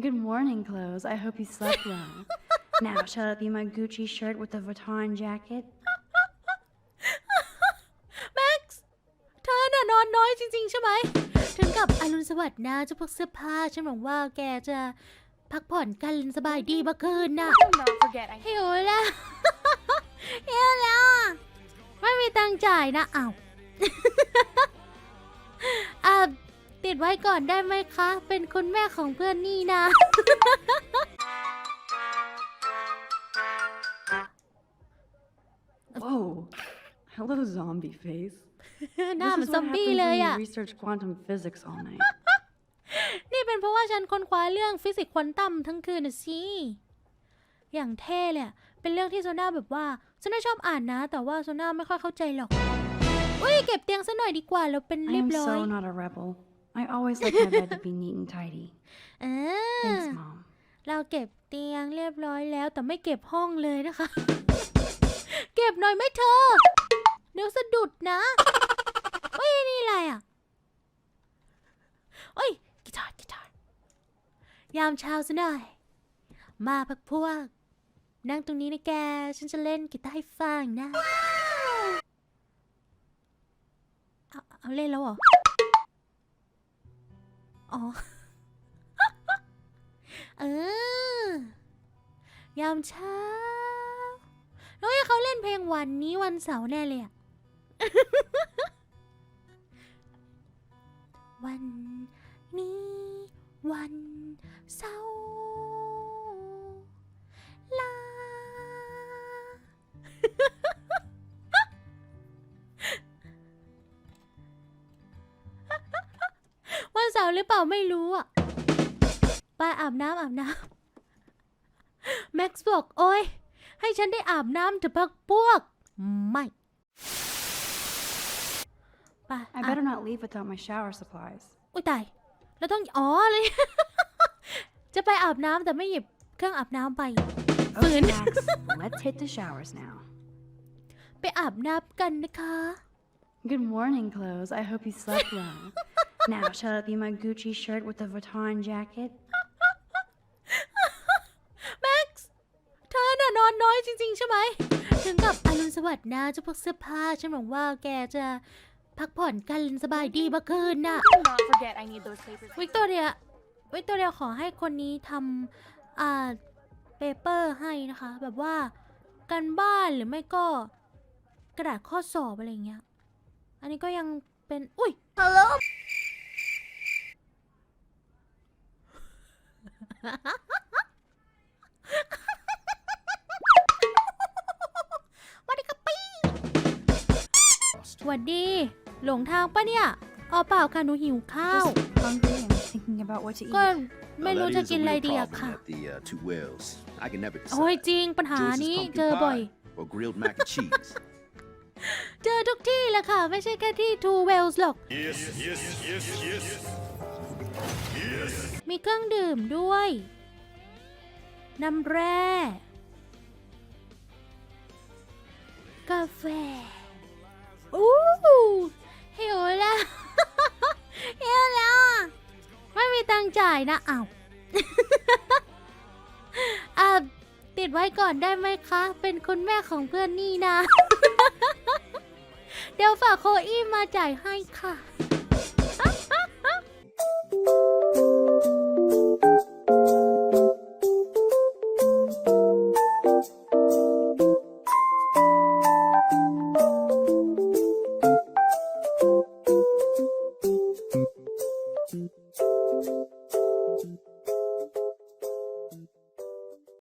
Good morning, clothes. I hope you slept well. now, shall it be my Gucci shirt with the Vuitton jacket? แม็กซ์เธอน่ะนอนน้อยจริงๆ ใช่ไหม ถึงกับอรุณสวัสดิ์นะเจ้าพวกเสื้อผ้า ฉันหวังว่าแกจะพักผ่อนกันสบายดีเมื่อคืนน่ะ Don't forget, I หิวแล้ว หิวแล้วอะไม่มีตังค์จ่ายนะอ้าว ติดไว้ก่อนได้ไหมคะ เป็นคุณแม่ของเพื่อนนี่นะ Whoa. Hello, zombie face. หน้าเหมือน This ซ is อม what บี้ happens เลย when อะ you research quantum physics all night. นี่เป็นเพราะว่าฉันค้นคว้าเรื่องฟิสิกส์ควอนตัมทั้งคืนน่ะสิ อย่างเท่เลยอะเป็นเรื่องที่โซน่าแบบว่าโซน่าชอบอ่านนะ แต่ว่าโซน่าไม่ค่อยเข้าใจหรอก อุ้ยเก็บเตียงซะหน่อยดีกว่าเราเป็น I เรียบ am ร้อย so not a rebel. I always like my bed to be neat and tidy. อ่า Thanks, Mom. เราเก็บเตียงเรียบร้อยแล้วแต่ไม่เก็บห้องเลยนะคะ เก็บหน่อยไหมเธอ เดี๋ยวสะดุดนะเฮ้ยนี่อะไรอะเอ้ยกีตาร์กีตาร์ยามเช้าซะหน่อย มาพักพวก นั่งตรงนี้นะแก ฉันจะเล่นกีตาร์ให้ฟังนะ เอาเอาเล่นแล้วเหรอ อ๋อ เออยามเช้าแล้วให้เขาเล่นเพลงวันนี้วันเสาร์แน่เลยอะ วันนี้วันเสาร์ หรือเปล่าไม่รู้อะ ไปอาบน้ำอาบน้ำแม็กซ์บอกโอ้ยให้ฉันได้อาบน้ำเถอะพักพวก ไม่ไป I อะ better not leave without my shower supplies. อุ้ยตายแล้วต้องอ๋อเลย จะไปอาบน้ำแต่ไม่หยิบเครื่องอาบน้ำไป Okay, Fun. Max, let's hit the showers now. ไปอาบน้ำกันนะคะ Good morning, clothes. I hope you slept well. Now, shall it be my Gucci shirt with the Vuitton jacket? แม็กซ์เธอน่ะนอนน้อยจริง ๆ ใช่ไหม ถึงกับอรุณสวัสดิ์นะเจ้าพวกเสื้อผ้าฉันหวังว่าแกจะพักผ่อนกันสบายดีเมื่อคืนน่ะ not forget, I need those papers. วิกตอเรีย วิกตอเรียขอให้คนนี้ทำอ่าเปเปอร์ให้นะคะ แบบว่าการบ้านหรือไม่ก็ กระดาษข้อสอบอะไรอย่างเงี้ย อันนี้ก็ยังเป็น อุ้ยฮัลโหล วัสดีครับปี้สวัสดี หลงทางปะเนี่ยอ๋อเปล่าค่ะหนูหิวข้าว Just hungry and thinking about what to eat. ก็ไม่ Now, รู้ that จะ is a กินอะไร real ดีอะ problem ค่ะ at the uh, two wells. I can never โอ้ย decide. จริงปัญหา Jules is นี้ pumpkin เจอบ่อย pie or grilled mac and cheese. เจอทุกที่แหละค่ะ ไม่ใช่แค่ที่ Two Wells หรอก Yes, yes, yes, yes. มีเครื่องดื่มด้วย น้ำแร่ กาแฟ อู้หิวแล้วหิวแล้ว ไม่มีตังจ่ายนะอ้าวอะติดไว้ก่อนได้ไหมคะ เป็นคุณแม่ของเพื่อนนี่นะ เดี๋ยวฝากโคอี้มาจ่ายให้ค่ะ